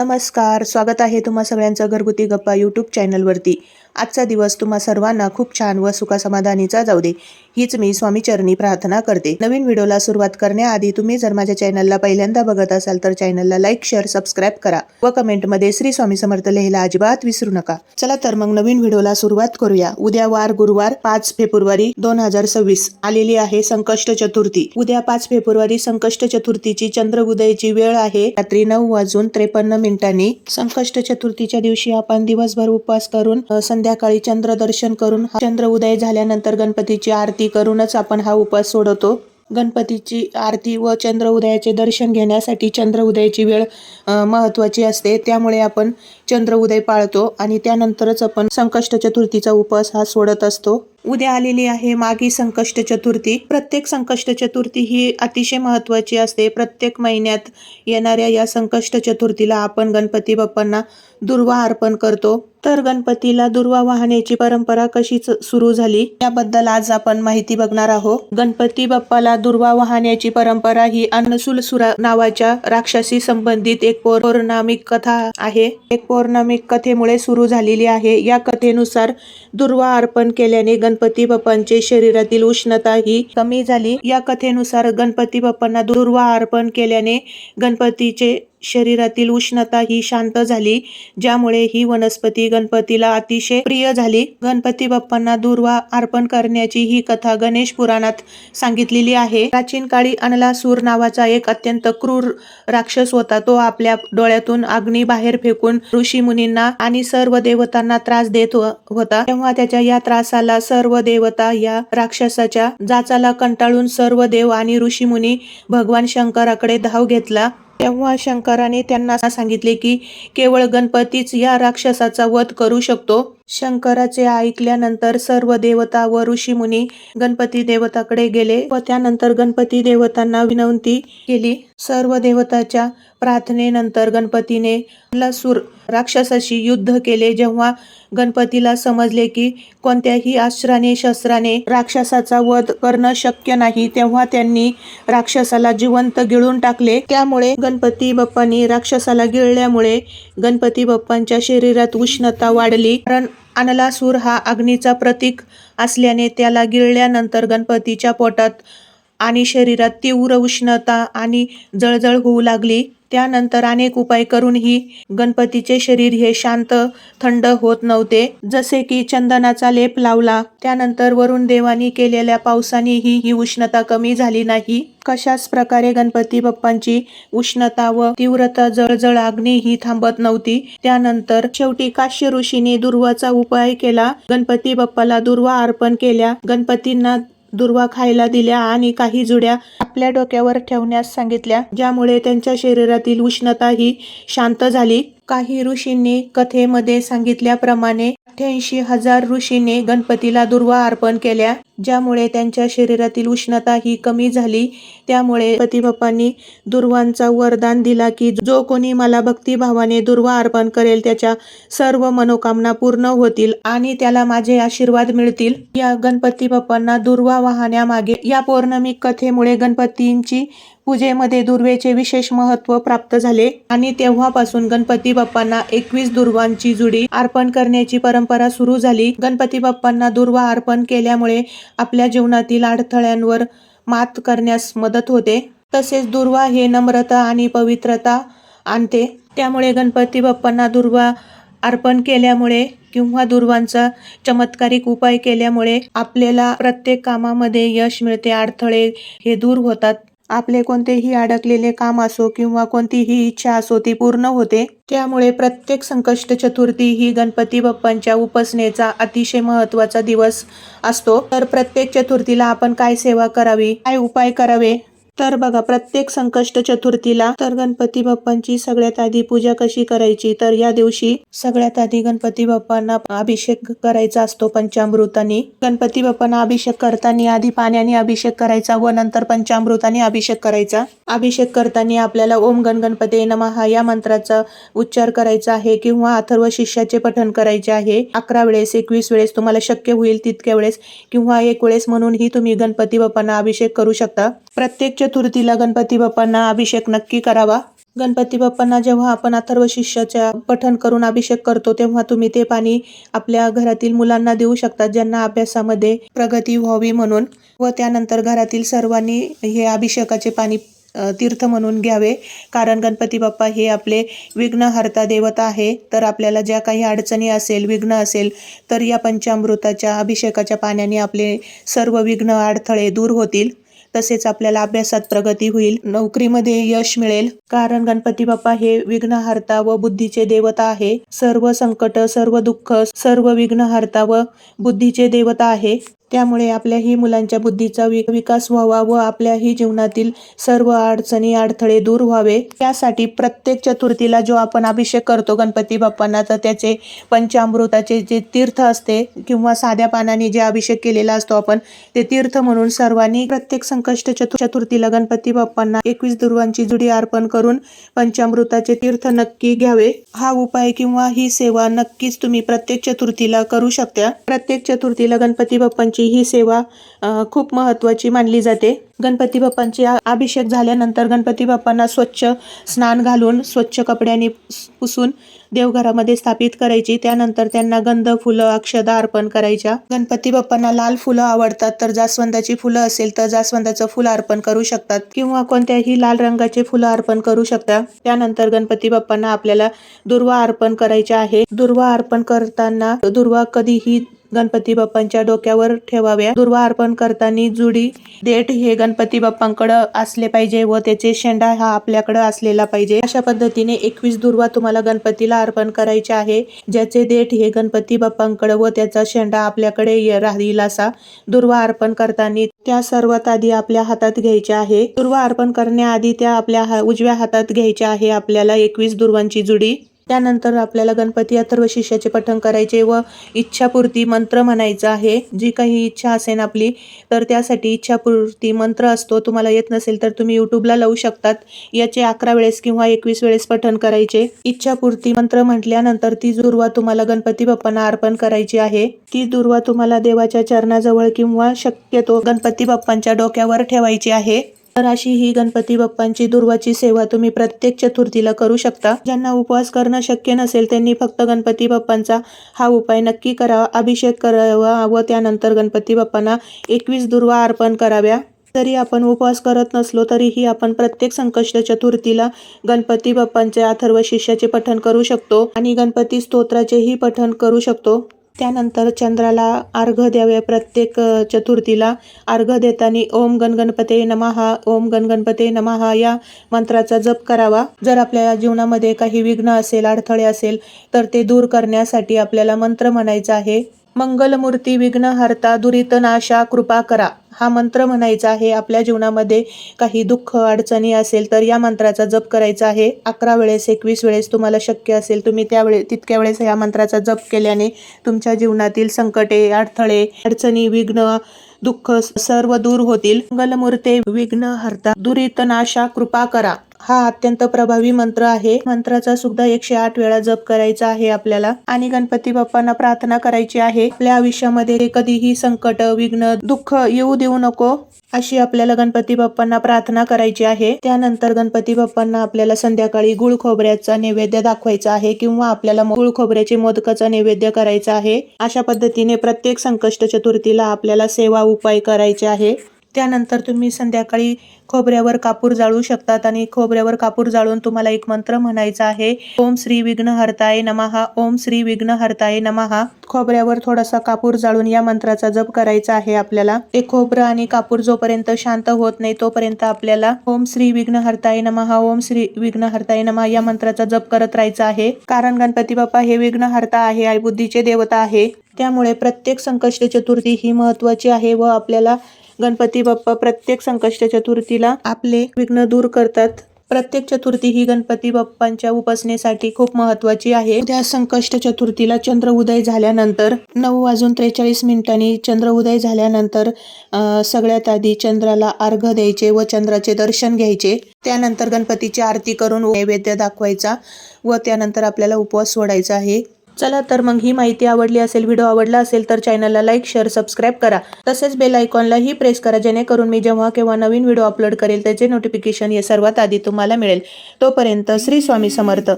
नमस्कार स्वागत आहे तुम्हा सगळ्यांचं घरगुती गप्पा यूट्यूब चॅनलवरती आजचा दिवस तुम्हा सर्वांना खूप छान व सुखासमाधानीचा जाऊ दे. हीच मी स्वामीचरणी प्रार्थना करते. नवीन व्हिडिओला सुरुवात करण्याआधी तुम्ही जर माझ्या चॅनलला पहिल्यांदा बघत असाल तर चॅनलला लाईक शेअर सबस्क्राईब करा व कमेंटमध्ये श्री स्वामी समर्थ लिहायला अजिबात विसरू नका. चला तर मग नवीन व्हिडिओला सुरुवात करूया. उद्या वार गुरुवार पाच फेब्रुवारी दोन हजार सव्वीस आलेली आहे संकष्ट चतुर्थी. उद्या पाच फेब्रुवारी संकष्ट चतुर्थीची चंद्र उदयची वेळ आहे. रात्री नऊ वाजून त्रेपन्न मिनिटांनी संकष्ट चतुर्थीच्या दिवशी आपण दिवसभर उपवास करून संध्याकाळी चंद्र दर्शन करून चंद्र उदय झाल्यानंतर गणपतीची आरती करूनच आपण हा उपवास सोडवतो. गणपतीची आरती व चंद्र उदयाचे दर्शन घेण्यासाठी चंद्र उदयाची वेळ महत्त्वाची असते. त्यामुळे आपण चंद्र उदय पाळतो आणि त्यानंतरच आपण संकष्ट चतुर्थीचा उपवास हा सोडत असतो. उद्या आलेली आहे मागी संकष्ट चतुर्थी. प्रत्येक संकष्ट चतुर्थी ही अतिशय महत्त्वाची असते. प्रत्येक महिन्यात येणाऱ्या या संकष्ट चतुर्थीला आपण गणपती बाप्पांना दुर्वा अर्पण करतो. तर गणपतीला दुर्वा वाहण्याची परंपरा कशी सुरू झाली याबद्दल आज आपण माहिती बघणार आहोत. गणपती बाप्पाला दुर्वा वाहण्याची परंपरा ही अन्नसुलसुरा नावाच्या राक्षसी संबंधित एक पौर्णामिक कथा आहे. एक पौर्णामिक कथेमुळे सुरू झालेली आहे. या कथेनुसार दुर्वा अर्पण केल्याने गणपती बाप्पांचे शरीरातील उष्णता ही कमी झाली. या कथेनुसार गणपती बाप्पांना दुर्वा अर्पण केल्याने गणपतीचे शरीरातील उष्णता ही शांत झाली ज्यामुळे ही वनस्पती गणपतीला अतिशय प्रिय झाली. गणपती बाप्पांना दुर्वा अर्पण करण्याची ही कथा गणेश पुराणात सांगितलेली आहे. प्राचीन काळी अनलासूर नावाचा एक अत्यंत क्रूर राक्षस होता. तो आपल्या डोळ्यातून अग्नी बाहेर फेकून ऋषी मुनींना आणि सर्व देवतांना त्रास देत हो, होता. तेव्हा त्याच्या या त्रासाला सर्व देवता या राक्षसाच्या जाचाला कंटाळून सर्व देव आणि ऋषी मुनी भगवान शंकराकडे धाव घेतला. तेव्हा शंकराने त्यांना सांगितले की केवळ गणपतीच या राक्षसाचा वध करू शकतो. शंकराचे ऐकल्यानंतर सर्व देवता व ऋषीमुनी गणपती देवताकडे गेले व त्यानंतर गणपती देवतांना विनंती केली. सर्व देवताच्या प्रार्थनेनंतर गणपतीने लसूर राक्षसाशी युद्ध केले. जेव्हा गणपतीला समजले की कोणत्याही अस्त्राने शस्त्राने राक्षसाचा वध करणं शक्य नाही तेव्हा त्यांनी राक्षसाला जिवंत गिळून टाकले. त्यामुळे गणपती बाप्पांनी राक्षसाला गिळल्यामुळे गणपती बाप्पांच्या शरीरात उष्णता वाढली. कारण अनलासूर हा अग्नीचा प्रतीक असल्याने त्याला गिळल्यानंतर गणपतीच्या पोटात आणि शरीरात तीव्र उष्णता आणि जळजळ होऊ लागली. त्यानंतर अनेक उपाय करूनही गणपतीचे शरीर हे शांत थंड होत नव्हते. जसे की चंदनाचा लेप लावला त्यानंतर वरुण देवानी केलेल्या पावसानेही ही उष्णता कमी झाली नाही. कशाच प्रकारे गणपती बाप्पांची उष्णता व तीव्रता जळजळ अग्नी ही थांबत नव्हती. त्यानंतर शेवटी काश्य ऋषीने दुर्वाचा उपाय केला. गणपती बाप्पाला दुर्वा अर्पण केल्या. गणपतींना दुर्वा खायला दिल्या आणि काही जुड्या आपल्या डोक्यावर ठेवण्यास सांगितल्या ज्यामुळे त्यांच्या शरीरातील उष्णता ही शांत झाली. काही ऋषींनी कथेमध्ये सांगितल्याप्रमाणे अठ्ठ्याऐंशी हजार ऋषीने गणपतीला दुर्वा अर्पण केल्या. ज्यामुळे त्यांच्या शरीरातील उष्णता ही कमी झाली त्यामुळे गणपती दुर्वांचा वरदान दिला की जो कोणी मला भक्तिभावाने दुर्वा अर्पण करेल त्याच्या सर्व मनोकामना पूर्ण होतील आणि त्याला माझे आशीर्वाद मिळतील. या गणपती बाप्पांना दुर्वा वाहण्यामागे या पौर्णमिक कथेमुळे गणपतींची पूजेमध्ये दुर्वेचे विशेष महत्त्व प्राप्त झाले आणि तेव्हापासून गणपती बाप्पांना एकवीस दुर्वांची जुडी अर्पण करण्याची परंपरा सुरू झाली. गणपती बाप्पांना दुर्वा अर्पण केल्यामुळे आपल्या जीवनातील अडथळ्यांवर मात करण्यास मदत होते. तसेच दुर्वा हे नम्रता आणि पवित्रता आणते. त्यामुळे गणपती बाप्पांना दुर्वा अर्पण केल्यामुळे किंवा दुर्वांचा चमत्कारिक उपाय केल्यामुळे आपल्याला प्रत्येक कामामध्ये यश मिळते. अडथळे हे दूर होतात. आपले कोणतेही अडकलेले काम असो किंवा कोणतीही इच्छा असो ती पूर्ण होते. त्यामुळे प्रत्येक संकष्ट चतुर्थी ही गणपती बाप्पांच्या उपासनेचा अतिशय महत्त्वाचा दिवस असतो. तर प्रत्येक चतुर्थीला आपण काय सेवा करावी? काय उपाय करावे? तर बघा प्रत्येक संकष्ट चतुर्थीला तर गणपती बाप्पांची सगळ्यात आधी पूजा कशी करायची? तर या दिवशी सगळ्यात आधी गणपती बाप्पांना अभिषेक करायचा असतो पंचामृताने. गणपती बाप्पांना अभिषेक करताना आधी पाण्याने अभिषेक करायचा व नंतर पंचामृताने अभिषेक करायचा. अभिषेक करताना आपल्याला ओम गण गणपती नमहा या मंत्राचा उच्चार करायचा आहे किंवा अथर्व शिष्याचे पठण करायचे आहे. अकरा वेळेस एकवीस वेळेस तुम्हाला शक्य होईल तितक्या वेळेस किंवा एक वेळेस म्हणूनही तुम्ही गणपती बाप्पांना अभिषेक करू शकता. प्रत्येक चतुर्थीला गणपती बाप्पांना अभिषेक नक्की करावा. गणपती बाप्पांना जेव्हा आपण अथर्व शिष्याच्या पठण करून अभिषेक करतो तेव्हा तुम्ही ते पाणी आपल्या घरातील मुलांना देऊ शकता ज्यांना अभ्यासामध्ये प्रगती व्हावी म्हणून. व त्यानंतर घरातील सर्वांनी हे अभिषेकाचे पाणी तीर्थ म्हणून घ्यावे. कारण गणपती बाप्पा हे आपले विघ्नहर्ता देवता आहे. तर आपल्याला ज्या काही अडचणी असेल विघ्न असेल तर या पंचामृताच्या अभिषेकाच्या पाण्याने आपले सर्व विघ्न अडथळे दूर होतील. तसेच आपल्याला अभ्यासात प्रगती होईल नोकरीमध्ये यश मिळेल. कारण गणपती बाप्पा हे विघ्नहर्ता व बुद्धीचे देवता आहे. सर्व संकट सर्व दुःख सर्व विघ्नहर्ता व बुद्धीचे देवता आहे. त्यामुळे आपल्याही मुलांच्या बुद्धीचा विकास व्हावा व आपल्याही जीवनातील सर्व अडचणी अडथळे दूर व्हावे. त्यासाठी प्रत्येक चतुर्थीला जो आपण अभिषेक करतो गणपती बाप्पांना तर त्याचे पंचामृताचे जे तीर्थ असते किंवा साध्या पानाने जे अभिषेक केलेला असतो आपण ते तीर्थ म्हणून सर्वांनी प्रत्येक संकष्ट चतु चतुर्थीला गणपती बाप्पांना एकवीस दुर्वांची जुडी अर्पण करून पंचामृताचे तीर्थ नक्की घ्यावे. हा उपाय किंवा ही सेवा नक्कीच तुम्ही प्रत्येक चतुर्थीला करू शकता. प्रत्येक चतुर्थीला गणपती बाप्पांची ही सेवा खूप महत्त्वाची मानली जाते. गणपती बाप्पांची अभिषेक झाल्यानंतर गणपती बाप्पांना स्वच्छ स्नान घालून स्वच्छ कपड्यांनी पुसून देवघरामध्ये स्थापित करायची. त्यानंतर त्यांना गंध फुलं अक्षदा अर्पण करायच्या. गणपती बाप्पांना लाल फुलं आवडतात तर जास्वंदाची फुलं असेल तर जास्वंदाचं फुल अर्पण करू शकतात किंवा कोणत्याही लाल रंगाचे फुलं अर्पण करू शकता. त्यानंतर गणपती बाप्पांना आपल्याला दुर्वा अर्पण करायचे आहे. दुर्वा अर्पण करताना दुर्वा कधीही गणपती बाप्पांच्या डोक्यावर ठेवाव्या. दुर्वा अर्पण करताना जुडी देठ हे गणपती बाप्पांकडे असले पाहिजे व त्याचे शेंडा हा आपल्याकडे असलेला पाहिजे. अशा पद्धतीने एकवीस दुर्वा तुम्हाला गणपतीला अर्पण करायचे आहे. ज्याचे देठ हे गणपती बाप्पांकडे व त्याचा शेंडा आपल्याकडे ये- राहील असा दुर्वा अर्पण करताना त्या सर्वात आधी आपल्या हातात घ्यायच्या आहे. दुर्वा अर्पण करण्याआधी त्या आपल्या हा- उजव्या हातात घ्यायच्या आहे. आपल्याला एकवीस दुर्वांची जुडी त्यानंतर आपल्याला गणपती अथर्व शिष्याचे पठण करायचे व इच्छापूर्ती मंत्र म्हणायचा आहे. जी काही इच्छा असेल आपली तर त्यासाठी इच्छापूर्ती मंत्र असतो. तुम्हाला येत नसेल तर तुम्ही यूट्यूबला लावू शकतात. याचे अकरा वेळेस किंवा एकवीस वेळेस पठण करायचे. इच्छापूर्ती मंत्र म्हटल्यानंतर ती दुर्वा तुम्हाला गणपती बाप्पांना अर्पण करायची आहे. ती दुर्वा तुम्हाला देवाच्या चरणाजवळ किंवा शक्यतो गणपती बाप्पांच्या डोक्यावर ठेवायची आहे. तर अशी ही गणपती बाप्पांची दुर्वाची सेवा तुम्ही प्रत्येक चतुर्थीला करू शकता. ज्यांना उपवास करणं शक्य नसेल त्यांनी फक्त गणपती बाप्पांचा हा उपाय नक्की करावा. अभिषेक करावा व त्यानंतर गणपती बाप्पांना एकवीस दुर्वा अर्पण कराव्या. जरी आपण उपवास करत नसलो तरीही आपण प्रत्येक संकष्ट चतुर्थीला गणपती बाप्पांचे अथर्व शिष्याचे पठण करू शकतो आणि गणपती स्तोत्राचेही पठण करू शकतो. त्यानंतर चंद्राला अर्घ द्यावे. प्रत्येक चतुर्थीला अर्घ देताना ओम गणगणपते नमहा ओम गणगणपते नमहा या मंत्राचा जप करावा. जर आपल्या जीवनामध्ये काही विघ्न असेल अडथळे असेल तर ते दूर करण्यासाठी आपल्याला मंत्र म्हणायचा आहे. मंगलमूर्ती विघ्नहर्ता दुरित नाशा कृपा करा. हा मंत्र म्हणायचा आहे आपल्या जीवनामध्ये काही दुःख अडचणी असेल तर या मंत्राचा जप करायचा आहे. अकरा वेळेस एकवीस वेळेस तुम्हाला शक्य असेल तुम्ही त्यावेळे तितक्या वेळेस या मंत्राचा जप केल्याने तुमच्या जीवनातील संकटे अडथळे अडचणी विघ्न दुःख सर्व दूर होतील. मंगलमूर्ते विघ्न हरता दुरित नाशा कृपा करा. हा अत्यंत प्रभावी मंत्र आहे. मंत्राचा सुद्धा एकशे आठ वेळा जप करायचा आहे आपल्याला. आणि गणपती बाप्पांना प्रार्थना करायची आहे. आपल्या आयुष्यामध्ये कधीही संकट विघ्न दुःख येऊ देऊ नको अशी आपल्याला गणपती बाप्पांना प्रार्थना करायची आहे. त्यानंतर गणपती बाप्पांना आपल्याला संध्याकाळी गुळ खोबऱ्याचा नैवेद्य दाखवायचा आहे किंवा आपल्याला गुळ खोबऱ्याचे मोदकाचा नैवेद्य करायचा आहे. अशा पद्धतीने प्रत्येक संकष्ट चतुर्थीला आपल्याला सेवा उपाय करायचे आहे. त्यानंतर तुम्ही संध्याकाळी खोबऱ्यावर कापूर जाळू शकतात आणि खोबऱ्यावर कापूर जाळून तुम्हाला एक मंत्र म्हणायचा आहे. ओम श्री विघ्न हरताय नमहा ओम श्री विघ्न हरताय नमहा खोबऱ्यावर थोडासा कापूर जाळून या मंत्राचा जप करायचा आहे आपल्याला. ते खोबरं आणि कापूर जोपर्यंत शांत होत नाही तोपर्यंत आपल्याला ओम श्री विघ्न हरताय नमहा ओम श्री विघ्न हरताय नमहा या मंत्राचा जप करत राहायचा आहे. कारण गणपती बाप्पा हे विघ्नहर्ता आहे आई बुद्धीचे देवता आहे. त्यामुळे प्रत्येक संकष्ट चतुर्थी ही महत्वाची आहे व आपल्याला गणपती बाप्पा प्रत्येक संकष्ट चतुर्थीला आपले विघ्न दूर करतात. प्रत्येक चतुर्थी ही गणपती बाप्पांच्या उपासनेसाठी खूप महत्वाची आहे. त्या संकष्ट चतुर्थीला चंद्र उदय झाल्यानंतर नऊ वाजून त्रेचाळीस मिनिटांनी चंद्र उदय झाल्यानंतर अ, सगळ्यात आधी चंद्राला अर्घ द्यायचे व चंद्राचे दर्शन घ्यायचे. त्यानंतर गणपतीची आरती करून नैवेद्य दाखवायचा व त्यानंतर आपल्याला उपवास सोडायचा आहे. चला तर मग ही माहिती आवडली असेल व्हिडिओ आवडला असेल तर चॅनलला लाईक शेअर सबस्क्राईब करा. तसेच बेल आयकॉनलाही प्रेस करा जेणेकरून मी जेव्हा केव्हा नवीन व्हिडिओ अपलोड करेल त्याचे नोटिफिकेशन हे सर्वात आधी तुम्हाला मिळेल. तोपर्यंत श्री स्वामी समर्थ.